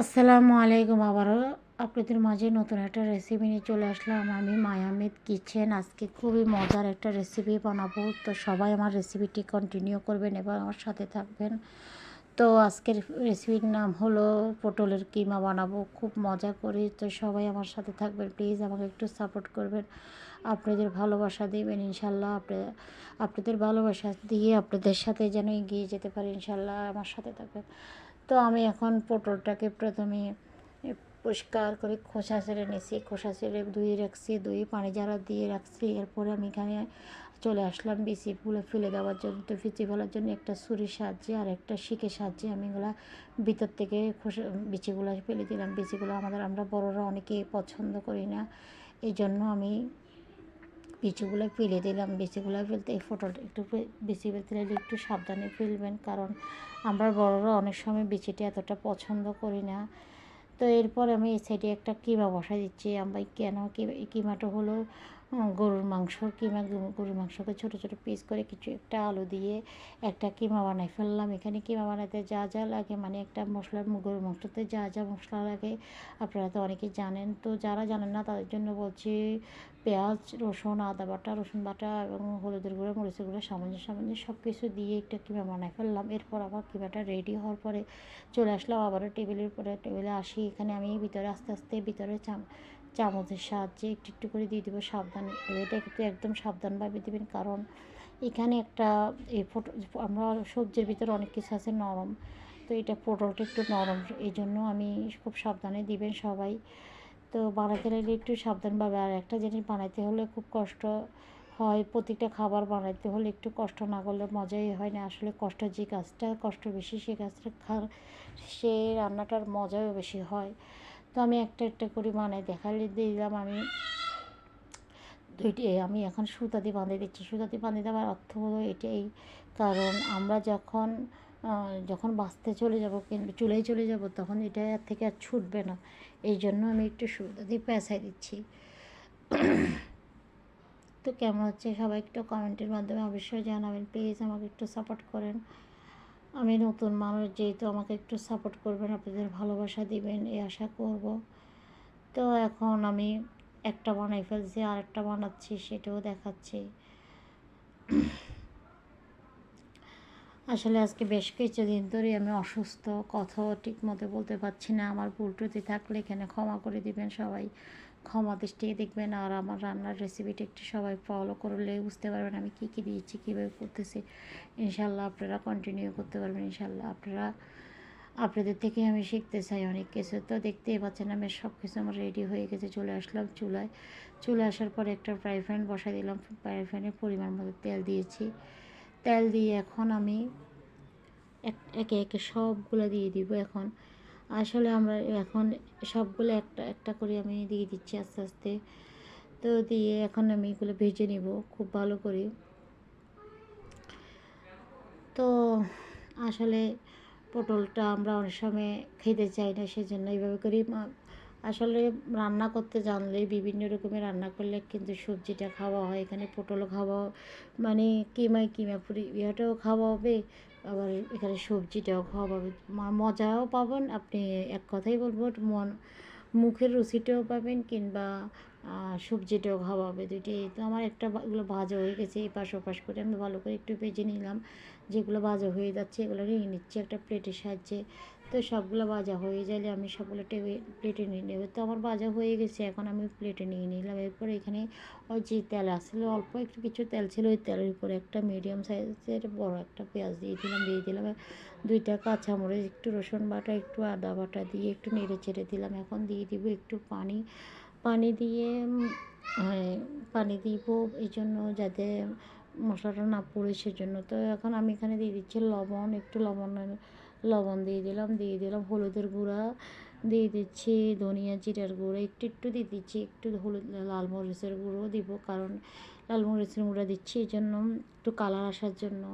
আসসালামু আলাইকুম। আবারও আপনাদের মাঝে নতুন একটা রেসিপি নিয়ে চলে আসলাম। আমি মায়ামিদ কিচেন আজকে খুবই মজার একটা রেসিপি বানাবো। তো সবাই আমার রেসিপিটি কন্টিনিউ করবেন এবং আমার সাথে থাকবেন। তো আজকের রেসিপির নাম হলো পটলের কিমা বানাবো। খুব মজা করি। তো সবাই আমার সাথে থাকবেন। প্লিজ আমাকে একটু সাপোর্ট করবেন। আপনাদের ভালোবাসা দেবেন। ইনশাল্লাহ আপনি, আপনাদের ভালোবাসা দিয়ে আপনাদের সাথে যেন এগিয়ে যেতে পারি। ইনশাল্লাহ আমার সাথে থাকবেন। তো আমি এখন পটলটাকে প্রথমে পরিষ্কার করে খোসা ছেড়ে নিয়েছি। খোসা ছেড়ে ধুয়ে রাখছি, ধুয়ে পানি ঝাড়া দিয়ে রাখছি। এরপরে আমি এখানে চলে আসলাম বিচিগুলো ফেলে দেওয়ার জন্য। তো বিচি ফেলার জন্য একটা ছুরির সাহায্যে আর একটা শিকের সাহায্যে আমি এগুলো ভিতর থেকে খোসা, বিচিগুলো ফেলে দিলাম। বিচিগুলো আমাদের, আমরা বড়রা অনেকেই পছন্দ করি না। এই জন্য আমি বিচিগুলো ফেলে দিলাম বিচিগুলো ফেলতে, এই ফটোটা একটু বেশি ফেলতে একটু সাবধানে ফেলবেন। কারণ আমরা বড়রা অনেক সময় বিচিটা এতটা পছন্দ করি না। তো এরপর আমি এই সাইডে একটা কিমা বসা দিচ্ছি। আমরা কেন কিমাটা হলো গরুর মাংস কিমা গরুর মাংসকে ছোটো ছোটো পিস করে কিছু একটা আলু দিয়ে একটা কিমা বানাই ফেললাম। এখানে কিমা বানাতে যা যা লাগে মানে একটা মশলা, গরুর মাংসতে যা যা মশলা লাগে, আপনারা তো অনেকেই জানেন। তো যারা জানেন না, তাদের জন্য বলছি পেঁয়াজ, রসুন, আদা বাটা, রসুন বাটা এবং হলুদের গুঁড়ো, মরিচের গুঁড়ো, সামান্য সামান্য সব কিছু দিয়ে একটা কিমা বানাই ফেললাম। এরপর আবার কিমাটা রেডি হওয়ার পরে চলে আসলাম আবারও টেবিলের পরে টেবিলে আসি, এখানে আমি ভিতরে আস্তে আস্তে ভিতরে চামচের সাহায্যে একটু একটু করে দিয়ে দেবো সাবধান। এটা কিন্তু একদম সাবধানভাবে দেবেন, কারণ এখানে একটা এই ফটো আমরা সবজির ভিতরে অনেক কিছু আছে নরম। তো এটা পটলটা একটু নরম, এই জন্য আমি খুব সাবধানে দিবেন সবাই। তো বানাতে লাগলে একটু সাবধানভাবে আর একটা জিনিস বানাইতে হলে খুব কষ্ট হয়, প্রত্যেকটা খাবার বানাইতে হলে একটু কষ্ট না করলে মজাই হয় না। আসলে কষ্ট যে কাজটা, কষ্ট বেশি সে কাজটা খা, সে রান্নাটার মজাও বেশি হয়। তো আমি একটা একটা করে বানাই দেখালে দিলাম আমি। দুইটি আমি এখন সুতা দিয়ে বাঁধে দিচ্ছি। সুতা দিয়ে বাঁধে দেওয়ার অর্থ হলো এটাই। কারণ আমরা যখন যখন বাঁচতে চলে যাব চুলাই চলে যাব, তখন এটা থেকে আর ছুটবে না। এই জন্য আমি একটু সুতা দিয়ে পেঁচাই দিচ্ছি। তো কেমন হচ্ছে সবাই একটু কমেন্টের মাধ্যমে অবশ্যই জানাবেন। প্লিজ আমাকে একটু সাপোর্ট করেন। আমি নতুন মানুষ, যেহেতু আমাকে একটু সাপোর্ট করবেন, আপনাদের ভালোবাসা দিবেন, এই আশা করব। তো এখন আমি একটা বানাই ফেলছি আর একটা বানাচ্ছি, সেটাও দেখাচ্ছি। আসলে আজকে বেশ কিছুদিন ধরে আমি অসুস্থ, কথাও ঠিক মতো বলতে পারছি না, আমার ভুল থাকলে এখানে ক্ষমা করে দিবেন সবাই। ক্ষমা দৃষ্টিকে দেখবেন আর আমার রান্নার রেসিপিটা একটু সবাই ফলো করলে বুঝতে পারবেন আমি কী কী দিয়েছি, কীভাবে করতেছি। ইনশাল্লাহ আপনারা কন্টিনিউ করতে পারবেন ইনশাল্লাহ আপনারা, আপনাদের থেকে আমি শিখতে চাই অনেক কিছু। তো দেখতেই পাচ্ছেন আমি সব কিছু আমার রেডি হয়ে গেছে, চলে আসলাম চুলায়। চলে আসার পরে একটা ফ্রাই প্যান বসাই দিলাম। ফ্রাই প্যানের পরিমাণ মতো তেল দিয়েছি। তেল দিয়ে এখন আমি এক, একে একে সবগুলো দিয়ে দিব এখন। আসলে আমরা এখন সবগুলো একটা একটা করে আমি দিয়ে দিচ্ছি আস্তে আস্তে। তো দিয়ে এখন আমি এগুলো ভেজে নিব খুব ভালো করে। তো আসলে পটলটা আমরা অনেক সময় খেতে চাই না, সেজন্য এইভাবে করি আসলে রান্না করতে জানলে, বিভিন্ন রকমের রান্না করলে কিন্তু সবজিটা খাওয়া হয়। এখানে পটল খাওয়া মানে কিমায় কিমা পুরি ইয়েটাও খাওয়া হবে, আবার এখানে সবজিটাও খাওয়া পাবে মজাও পাবেন, আপনি এক কথাই বলব মন, মুখের রুচিটাও পাবেন কিংবা সবজিটাও খাওয়া হবে। দুইটাই তো আমার একটা এগুলো ভাজা হয়ে গেছে, এই পাশ ওপাশ করে আমি ভালো করে একটু ভেজে নিলাম। যেগুলো ভাজা হয়ে যাচ্ছে, এগুলো নিয়ে নিচ্ছি একটা প্লেটের সাহায্যে। তো সবগুলো ভাজা হয়ে গেলে আমি সবগুলো টেবিল প্লেটে নিয়ে নেব। তো আমার ভাজা হয়ে গেছে, এখন আমি প্লেটে নিয়ে নিলাম। এরপর এখানে ওই যে তেল আসছিল অল্প একটু কিছু তেল ছিল, ওই তেলের উপরে একটা মিডিয়াম সাইজের বড় একটা পেঁয়াজ দিয়ে দিলাম দিয়ে দিলাম। দুইটা কাঁচামরিচ, একটু রসুন বাটা, একটু আদা বাটা দিয়ে একটু নেড়ে চেড়ে দিলাম। এখন দিয়ে দিব একটু পানি। পানি দিয়ে পানি দিব এই জন্য যাতে মশলাটা না পড়ে, সেজন্য। তো এখন আমি এখানে দিয়ে দিচ্ছি লবণ, একটু লবণ লবণ দিয়ে দিলাম দিয়ে দিলাম হলুদের গুঁড়া, দিয়ে দিচ্ছি ধনিয়া জিরার গুঁড়ো, একটু একটু দিয়ে দিচ্ছি, একটু হলুদ, লাল মরিচের গুঁড়ো দিব কারণ লাল মরিচের গুঁড়া দিচ্ছি এই জন্য, একটু কালার আসার জন্য।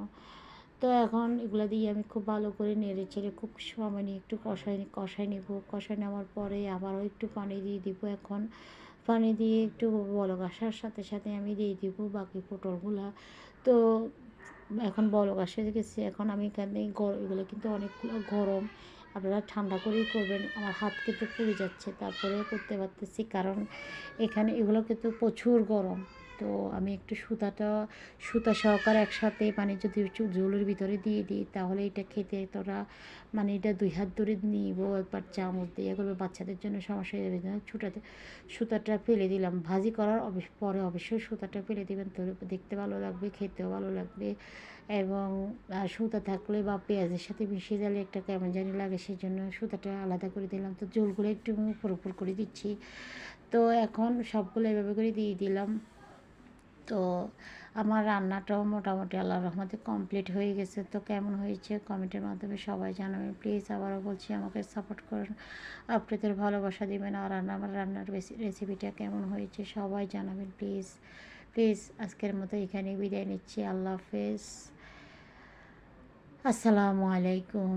তো এখন এগুলো দিয়ে আমি খুব ভালো করে নেড়ে চেড়ে খুব সময় নিয়ে একটু কষাই কষাই নেব। কষাই নেওয়ার পরে আবারও একটু পানি দিয়ে দিব এখন। পানি দিয়ে একটু বলক আসার সাথে সাথে আমি দিয়ে দিব বাকি পটলগুলা। তো এখন বলক আসে গেছে। এখন আমি এখানে গরম এগুলো কিন্তু অনেকগুলো গরম। আপনারা ঠান্ডা করেই করবেন। আমার হাত কিন্তু পুড়ে যাচ্ছে। তারপরে করতে পারতেছি। কারণ এখানে এগুলো কিন্তু প্রচুর গরম। তো আমি একটু সুতাটা, সুতা সহকারে একসাথে মানে যদি জলের ভিতরে দিয়ে দিই, তাহলে এটা খেতে তোরা মানে এটা দুই হাত ধরে নিব একবার চামচ দিয়ে করবে বাচ্চাদের জন্য সমস্যা হয়ে যাবে ছুটাতে সুতাটা ফেলে দিলাম। ভাজি করার পরে অবশ্যই সুতাটা ফেলে দেবেন। তো দেখতে ভালো লাগবে, খেতেও ভালো লাগবে এবং সুতা থাকলে বা পেঁয়াজের সাথে মিশিয়ে দিলে একটা কেমন জানি লাগে সেই জন্য সুতাটা আলাদা করে দিলাম। তো জলগুলো একটু উপর উপর করে দিচ্ছি। তো এখন সবগুলো এভাবে করে দিয়ে দিলাম। তো আমার রান্নাটাও মোটামুটি আল্লাহর রহমতে কমপ্লিট হয়ে গেছে। তো কেমন হয়েছে কমেন্টের মাধ্যমে সবাই জানাবেন প্লিজ আবারও বলছি, আমাকে সাপোর্ট করুন। আপনাদের ভালোবাসা দিবেন আর রান্না আমার রান্নার রেসিপিটা কেমন হয়েছে সবাই জানাবেন প্লিজ প্লিজ আজকের মতো এখানে বিদায় নিচ্ছি। আল্লাহ হাফেজ। আসসালামু আলাইকুম।